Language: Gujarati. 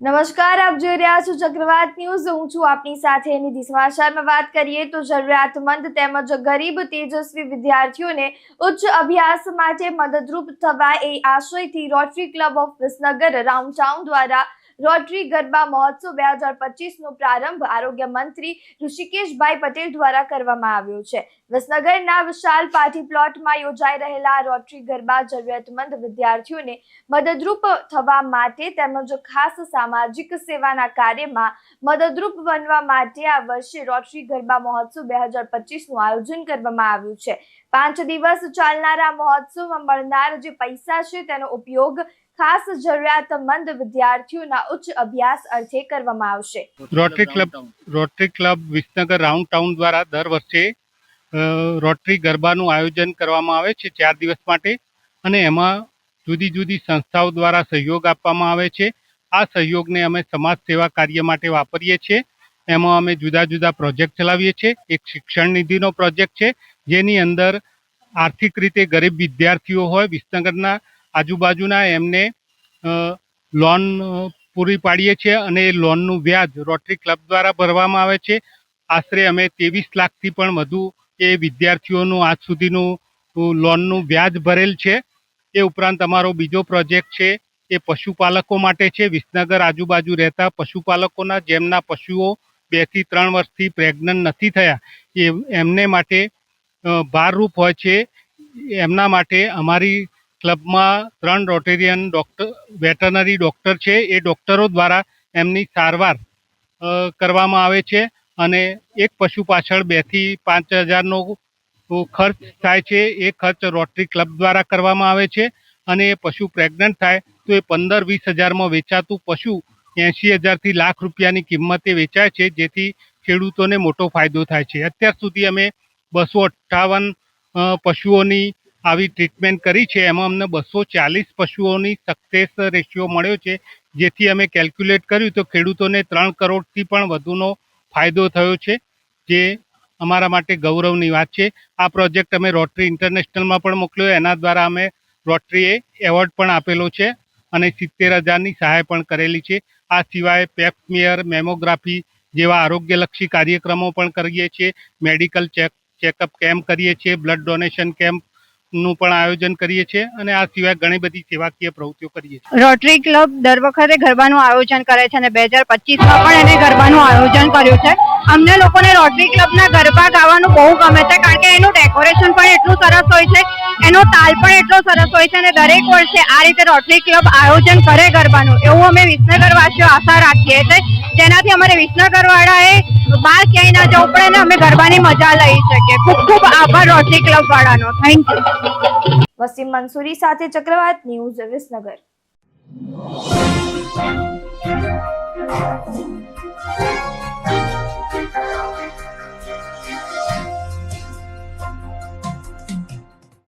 નમસ્કાર, આપ જોઈ રહ્યા છો ચક્રવાત ન્યૂઝ. હું છું આપની સાથે એની સમાચારમાં વાત કરીએ તો જરૂરિયાતમંદ તેમજ ગરીબ તેજસ્વી વિદ્યાર્થીઓને ઉચ્ચ અભ્યાસ માટે મદદરૂપ થવા એ આશયથી Rotary club of Visnagar round દ્વારા રોટરી ગરબા મહોત્સવ બે હજાર પચીસનો પ્રારંભ આરોગ્ય મંત્રી ઋષિકેશભાઈ પટેલ દ્વારા કરવામાં આવ્યો છે. વિસનગરના વિશાલ પાર્ટી પ્લોટમાં યોજાઈ રહેલા રોટરી ગરબા જરૂરિયાતમંદ વિદ્યાર્થીઓને મદદરૂપ થવા માટે તેમજ ખાસ સામાજિક સેવાના કાર્યમાં મદદરૂપ બનવા માટે આ વર્ષે રોટરી ગરબા મહોત્સવ બે હજાર પચીસનું આયોજન કરવામાં આવ્યું છે. પાંચ દિવસ ચાલનારા મહોત્સવમાં મળનાર જે પૈસા છે તેનો ઉપયોગ ખાસ જરૂરિયાતમંદ વિદ્યાર્થીઓના ઉચ્ચ અભ્યાસ અર્થે કરવામાં આવશે. Rotary club Rotary club Visnagar round town દ્વારા દર વર્ષે રોટરી ગરબાનું આયોજન કરવામાં આવે છે ચાર દિવસ માટે અને એમાં જુદી જુદી સંસ્થાઓ દ્વારા સહયોગ આપવામાં આવે છે. આ સહયોગને અમે સમાજ સેવા કાર્ય માટે વાપરીએ છીએ. એમાં અમે જુદા જુદા પ્રોજેક્ટ ચલાવીએ છીએ. એક શિક્ષણ નિધિનો પ્રોજેક્ટ છે, જેની અંદર આર્થિક રીતે ગરીબ વિદ્યાર્થીઓ હોય, વિસનગરના આજુબાજુના એમને લોન પૂરી પાડીએ છીએ અને એ લોનનું વ્યાજ રોટરી ક્લબ દ્વારા ભરવામાં આવે છે. આશરે અમે ત્રેવીસ લાખથી પણ વધુ એ વિદ્યાર્થીઓનું આજ સુધીનું લોનનું વ્યાજ ભરેલ છે. એ ઉપરાંત અમારો બીજો પ્રોજેક્ટ છે, એ પશુપાલકો માટે છે. વિસનગર આજુબાજુ રહેતા પશુપાલકોના જેમના પશુઓ બેથી ત્રણ વર્ષથી પ્રેગ્નન્ટ નથી થયા, એ એમને માટે ભારરૂપ હોય છે. એમના માટે અમારી ક્લબમાં ત્રણ રોટેરિયન ડોક્ટર, વેટરનરી ડૉક્ટર છે. એ ડૉક્ટરો દ્વારા એમની સારવાર કરવામાં આવે છે અને એક પશુ પાછળ બેથી પાંચ હજારનો ખર્ચ થાય છે. એ ખર્ચ રોટરી ક્લબ દ્વારા કરવામાં આવે છે અને એ પશુ પ્રેગ્નન્ટ થાય તો એ પંદર વીસ હજારમાં વેચાતું પશુ એંશી હજારથી લાખ રૂપિયાની કિંમતે વેચાય છે, જેથી ખેડૂતોને મોટો ફાયદો થાય છે. અત્યાર સુધી અમે બસો અઠ્ઠાવન પશુઓની આવી ટ્રીટમેન્ટ કરી છે. એમાં અમને બસો ચાલીસ પશુઓની સક્સેસ રેશિયો મળ્યો છે. જેથી અમે કેલ્ક્યુલેટ કર્યું તો ખેડૂતોને ત્રણ કરોડથી પણ વધુનો ફાયદો થયો છે, જે અમારા માટે ગૌરવની વાત છે. આ પ્રોજેક્ટ અમે રોટરી ઇન્ટરનેશનલમાં પણ મોકલ્યો. એના દ્વારા અમે રોટરીએ એવોર્ડ પણ આપેલો છે અને સિત્તેર હજારની સહાય પણ કરેલી છે. આ સિવાય પેપ્સમિયર મેમોગ્રાફી જેવા આરોગ્યલક્ષી કાર્યક્રમો પણ કરીએ છીએ. મેડિકલ ચેક ચેકઅપ કેમ્પ કરીએ છીએ. બ્લડ ડોનેશન કેમ્પનું પણ આયોજન કરીએ છીએ અને આ સિવાય ઘણી બધી સેવાકીય પ્રવૃત્તિઓ કરીએ છીએ. રોટરી ક્લબ દર વખતે ગરબાનું આયોજન કરે છે અને બે હજાર પચીસમાં પણ એને ગરબાનું આયોજન કર્યું છે. અમને લોકોને રોટરી ક્લબના ગરબા ગાવાનું બહુ ગમે છે કારણ કે એનું ડેકોરેશન પણ એટલું સરસ હોય છે, એનો તાલ પણ એટલો સરસ હોય છે અને દરેક વર્ષે આ રીતે રોટરી ક્લબ આયોજન કરે ગરબાનું. એવું અમે વિસનગર વાસીઓ આશા રાખીએ છીએ. જેનાથી અમારે વિસનગર વાળાએ બહાર ક્યાંય ના જવું પડે ને અમે ગરબાની મજા લઈ શકીએ. ખૂબ ખૂબ આભાર રોટરી ક્લબ વાળાનો. થેન્ક યુ વસીમ મંસૂરી સાથે ચક્રવાત ન્યૂઝ વિસનગર. Thank